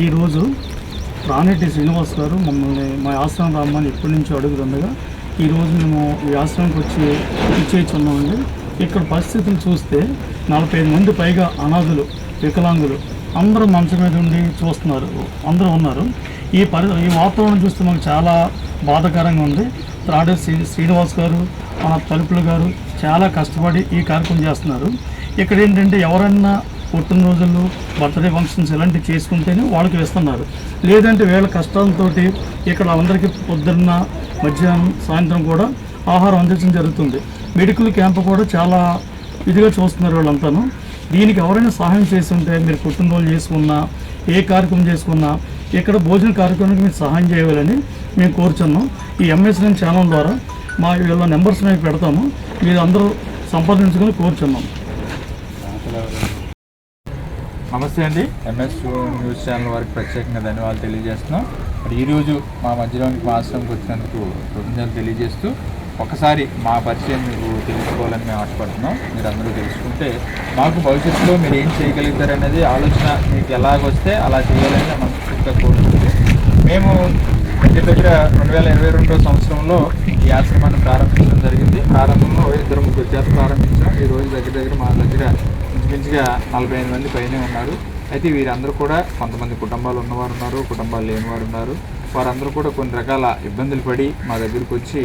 ఈరోజు రాణెడ్డి శ్రీనివాస్ గారు మమ్మల్ని మా ఆశ్రమం రమ్మని ఎప్పటి నుంచో అడుగుతుండగా ఈరోజు మేము ఈ ఆశ్రమంకి వచ్చి ఇచ్చేస్తున్నామండి ఇక్కడ పరిస్థితులు చూస్తే నలభై ఐదు మంది పైగా అనాథులు వికలాంగులు అందరూ మంచం మీద ఉండి చూస్తున్నారు అందరూ ఉన్నారు. ఈ పరి ఈ వాతావరణం చూస్తే మాకు చాలా బాధాకరంగా ఉంది. రాడే శ్రీ శ్రీనివాస్ గారు మన తలుపులు గారు చాలా కష్టపడి ఈ కార్యక్రమం చేస్తున్నారు. ఇక్కడ ఏంటంటే ఎవరన్నా పుట్టినరోజులు బర్త్డే ఫంక్షన్స్ ఇలాంటివి చేసుకుంటేనే వాళ్ళకి ఇస్తున్నారు లేదంటే వీళ్ళ కష్టాలతో ఇక్కడ అందరికీ పొద్దున్న మధ్యాహ్నం సాయంత్రం కూడా ఆహారం అందించడం జరుగుతుంది. మెడికల్ క్యాంప్ కూడా చాలా ఇదిగా చూస్తున్నారు వాళ్ళంతాను. దీనికి ఎవరైనా సహాయం చేస్తుంటే మీరు పుట్టినరోజు చేసుకున్నా ఏ కార్యక్రమం చేసుకున్నా ఇక్కడ భోజన కార్యక్రమానికి మీరు సహాయం చేయాలని మేము కోరుచున్నాం. ఈ ఎంఎస్ఎన్ ఛానల్ ద్వారా మా వీళ్ళ నెంబర్స్ మేము పెడతాము. మీరు అందరూ సంప్రదించుకొని కోరుచున్నాం. నమస్తే అండి. ఎంఎస్ న్యూస్ ఛానల్ వారికి ప్రత్యేకంగా ధన్యవాదాలు తెలియజేస్తున్నాం. మరి ఈరోజు మా మధ్యలోనికి మా ఆశ్రమంకి వచ్చినందుకు కృతజ్ఞతలు తెలియజేస్తూ ఒకసారి మా పరిచయం మీకు తెలుసుకోవాలని మేము ఆశపడుతున్నాం. మీరు అందరూ తెలుసుకుంటే మాకు భవిష్యత్తులో మీరు ఏం చేయగలుగుతారు అనేది ఆలోచన మీకు ఎలాగొస్తే అలా చేయాలని మనస్ఫూర్తిగా కోరుకుంటుంది మేము దగ్గర దగ్గర రెండు వేల ఇరవై రెండో సంవత్సరంలో ఈ ఆశ్రమాన్ని ప్రారంభించడం జరిగింది. ప్రారంభంలో ఇద్దరు ముగ్గురు చేత ప్రారంభించాం. ఈ రోజు దగ్గర దగ్గర మా దగ్గర ఇంచుమించుగా నలభై ఐదు మంది పైనే ఉన్నారు. అయితే వీరందరూ కూడా కొంతమంది కుటుంబాలు ఉన్నవారు ఉన్నారు కుటుంబాలు లేనివారు ఉన్నారు. వారందరూ కూడా కొన్ని రకాల ఇబ్బందులు పడి మా దగ్గరికి వచ్చి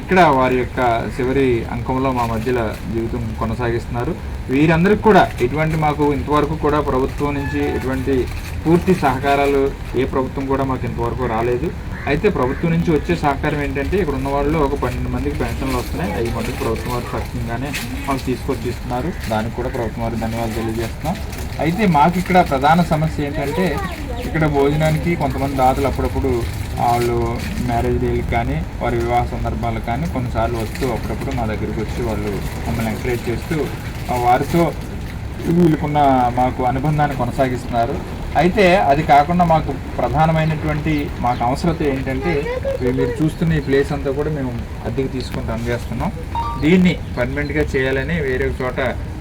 ఇక్కడ వారి యొక్క చివరి అంకంలో మా మధ్యలో జీవితం కొనసాగిస్తున్నారు. వీరందరికీ కూడా ఎటువంటి మాకు ఇంతవరకు కూడా ప్రభుత్వం నుంచి ఎటువంటి పూర్తి సహకారాలు ఏ ప్రభుత్వం కూడా మాకు ఇంతవరకు రాలేదు. అయితే ప్రభుత్వం నుంచి వచ్చే సహకారం ఏంటంటే ఇక్కడ ఉన్న వాళ్ళు ఒక పన్నెండు మందికి పెన్షన్లు వస్తున్నాయి. అవి మటుకు ప్రభుత్వం వారు తక్షణంగానే వాళ్ళు తీసుకొచ్చి ఇస్తున్నారు. దానికి కూడా ప్రభుత్వం వారికి ధన్యవాదాలు తెలియజేస్తున్నాం. అయితే మాకు ఇక్కడ ప్రధాన సమస్య ఏంటంటే ఇక్కడ భోజనానికి కొంతమంది దాతలు అప్పుడప్పుడు వాళ్ళు మ్యారేజ్ డేలకు కానీ వారి వివాహ సందర్భాలకు కానీ కొన్నిసార్లు వస్తూ అప్పుడప్పుడు మా దగ్గరికి వచ్చి వాళ్ళు మమ్మల్ని ఎంకరేజ్ చేస్తూ వారితో వీళ్ళకున్న మాకు అనుబంధాన్ని కొనసాగిస్తున్నారు. అయితే అది కాకుండా మాకు ప్రధానమైనటువంటి మాకు అవసరత ఏంటంటే మీరు చూస్తున్న ఈ ప్లేస్ అంతా కూడా మేము అద్దెకి తీసుకుని రన్ చేస్తున్నాం. దీన్ని పర్మనెంట్గా చేయాలని వేరే చోట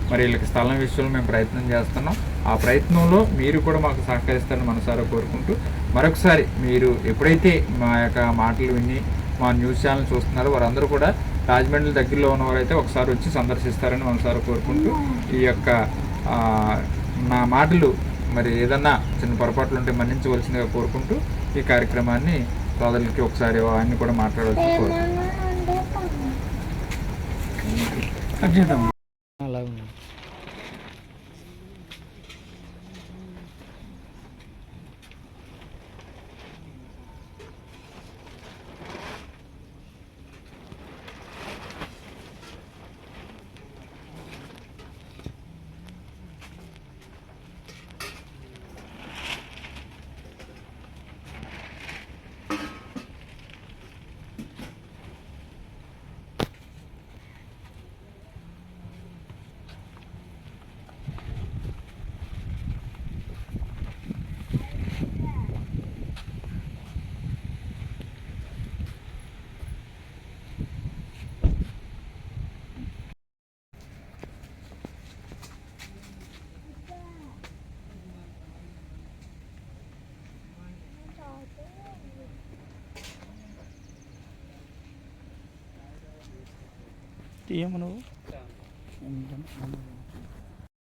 మరి వీళ్ళకి స్థలం విషయంలో మేము ప్రయత్నం చేస్తున్నాం. ఆ ప్రయత్నంలో మీరు కూడా మాకు సహకరిస్తారని మనసారా కోరుకుంటూ మరొకసారి మీరు ఎప్పుడైతే మా యొక్క మాటలు విని మా న్యూస్ ఛానల్ చూస్తున్నారో వారందరూ కూడా రాజమండ్రి దగ్గరలో ఉన్నవారైతే ఒకసారి వచ్చి సందర్శిస్తారని మనసారా కోరుకుంటూ ఈ యొక్క నా మాటలు మరి ఏదన్నా చిన్న పొరపాట్లు ఉంటే మన్నించవలసిందిగా కోరుకుంటూ ఈ కార్యక్రమాన్ని సోదరులకి ఒకసారి ఆయన్ని కూడా మాట్లాడవలసి కోరుకుంటున్నాను